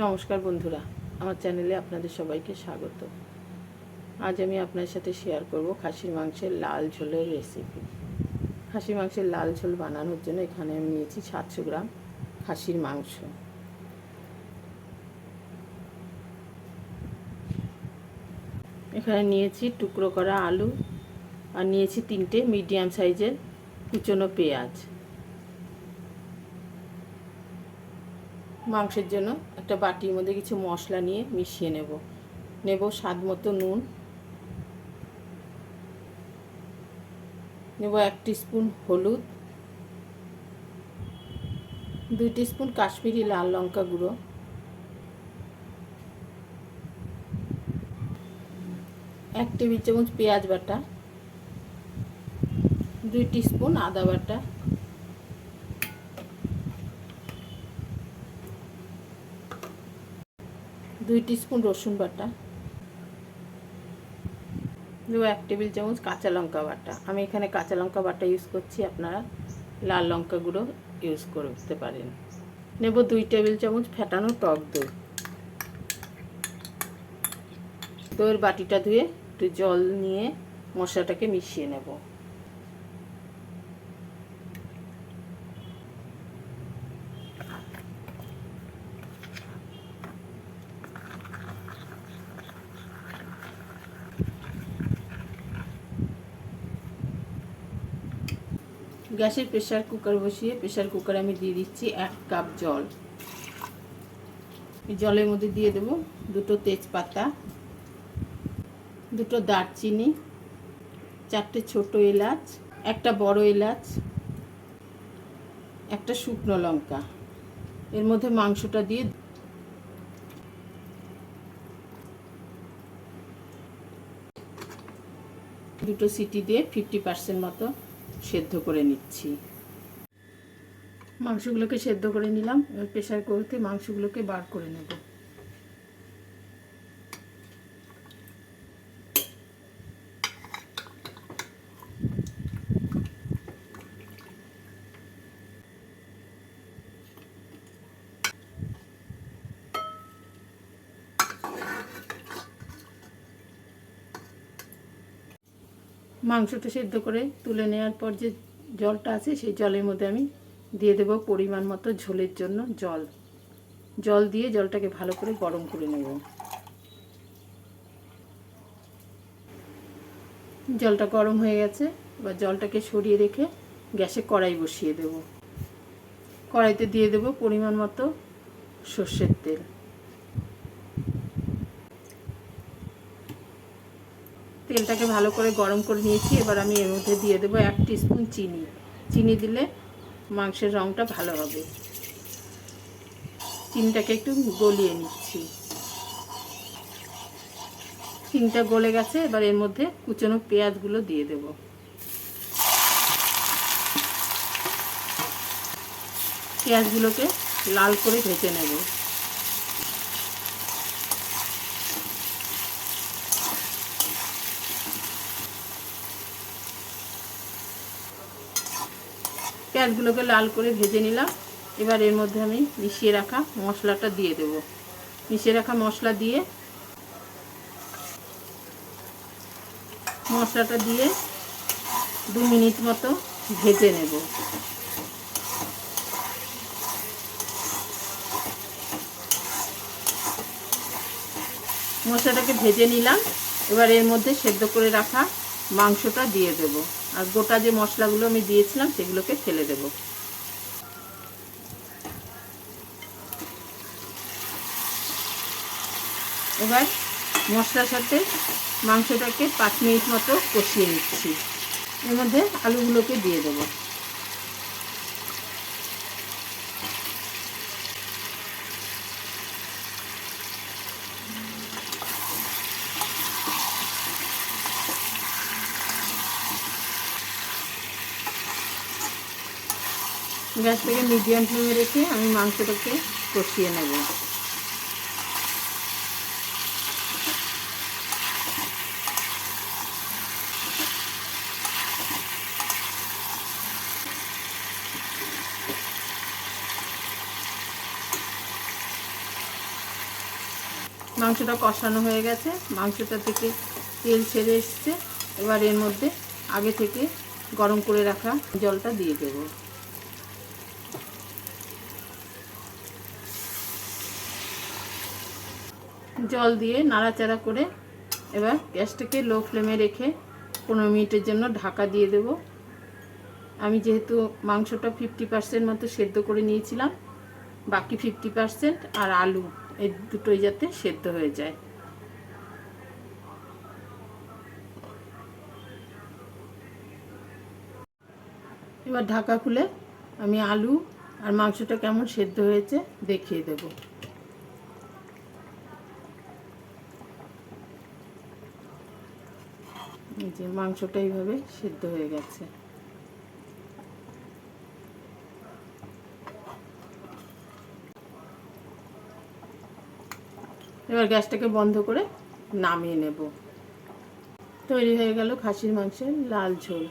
নমস্কার বন্ধুরা, আমার চ্যানেলে আপনাদের সবাইকে স্বাগত। আজ আমি আপনার সাথে শেয়ার করব খাসির মাংসের লাল ঝোলের রেসিপি খাসির মাংসের লাল ঝোল বানানোর জন্য এখানে আমি নিয়েছি সাতশো গ্রাম খাসির মাংস। এখানে নিয়েছি টুকরো করা আলু আর নিয়েছি তিনটে মিডিয়াম সাইজের কুচনো পেঁয়াজ। মাংসের জন্য একটা বাটির মধ্যে কিছু মশলা নিয়ে মিশিয়ে নেব। নেব স্বাদ মতো নুন। নেব এক স্পুন হলুদ। দুই স্পুন কাশ্মীরি লাল লঙ্কা গুঁড়ো। এক টেবিল চামচ পেঁয়াজ বাটা। দুই স্পুন আদা বাটা। দুই স্পুন রসুন বাটা। দু এক টেবিল চামচ কাঁচা লঙ্কা বাটা। আমি এখানে কাঁচা লঙ্কা বাটা ইউজ করছি, আপনারা লাল লঙ্কা গুঁড়ো ইউজ করতে পারেন। নেব দুই টেবিল চামচ ফেটানো টক দই। দইয়ের বাটিটা ধুয়ে একটু জল নিয়ে মশলাটাকে মিশিয়ে নেব। গ্যাসের প্রেশার কুকার বসিয়ে প্রেশার কুকারে আমি দিয়ে দিচ্ছি এক কাপ জল। জলের মধ্যে দিয়ে দেব দুটো তেজপাতা, দুটো দারচিনি, চারটে ছোট এলাচ, একটা বড় এলাচ, একটা শুকনো লঙ্কা। এর মধ্যে মাংসটা দিয়ে দুটো সিটি দিয়ে ফিফটি পার্সেন্ট মতো সেদ্ধ করে নিচ্ছি। মাংসগুলোকে সেদ্ধ করে নিলাম এবার প্রেশার করতে মাংসগুলোকে বার করে নেব। মাংসটা সেদ্ধ করে তুলে নেওয়ার পর যে জলটা আছে, সেই জলের মধ্যে আমি দিয়ে দেব পরিমাণ মতো ঝোলের জন্য জল। জল দিয়ে জলটাকে ভালো করে গরম করে নেব। জলটা গরম হয়ে গেছে, এবার জলটাকে সরিয়ে রেখে গ্যাসে কড়াই বসিয়ে দেব। কড়াইতে দিয়ে দেব পরিমাণ মতো সর্ষের তেল। তেলটাকে ভালো করে গরম করে নিয়েছি। এবার আমি এর মধ্যে দিয়ে দেবো এক স্পুন চিনি। চিনি দিলে মাংসের রঙটা ভালো হবে। চিনিটাকে একটু গলিয়ে নিচ্ছি। চিনিটা গলে গেছে, এবার এর মধ্যে কুচনো পেঁয়াজগুলো দিয়ে দেব। পেঁয়াজগুলোকে লাল করে ভেজে নেব। পেঁয়াজগুলোকে লাল করে ভেজে নিলাম। এবার এর মধ্যে আমি মিশিয়ে রাখা মশলাটা দিয়ে দেব। মিশিয়ে রাখা মশলা দিয়ে মশলাটা দিয়ে দু মিনিট মতো ভেজে নেব। মশলাটাকে ভেজে নিলাম। এবার এর মধ্যে সেদ্ধ করে রাখা মাংসটা দিয়ে দেব। আর গোটা যে মশলাগুলো আমি দিয়েছিলাম, সেগুলোকে ফেলে দেব। এবার মশলার সাথে মাংসটাকে পাঁচ মিনিট মতো কষিয়ে নিচ্ছি। এর মধ্যে আলুগুলোকে দিয়ে দেবো। গ্যাসটাকে মিডিয়াম ফ্লেমে রেখে আমি মাংসটাকে কষিয়ে নেব। মাংসটা কষানো হয়ে গেছে। মাংসটা থেকে তেল ছেড়ে এসছে। এবার এর মধ্যে আগে থেকে গরম করে রাখা জলটা দিয়ে দেব। জল দিয়ে নাড়াচাড়া করে এবার গ্যাসটাকে লো ফ্লেমে রেখে পনেরো মিনিটের জন্য ঢাকা দিয়ে দেব। আমি যেহেতু মাংসটা ফিফটি পার্সেন্ট মতো সেদ্ধ করে নিয়েছিলাম, বাকি ফিফটি পার্সেন্ট আর আলু এই দুটোই যাতে সেদ্ধ হয়ে যায়। এবার ঢাকা খুলে আমি আলু আর মাংসটা কেমন সেদ্ধ হয়েছে দেখিয়ে দেব। এই যে মাংসটা এইভাবে সিদ্ধ হয়ে গেছে। এবার গ্যাসটাকে বন্ধ করে নামিয়ে নেব। তৈরি হয়ে গেল খাসির মাংসের লাল ঝোল।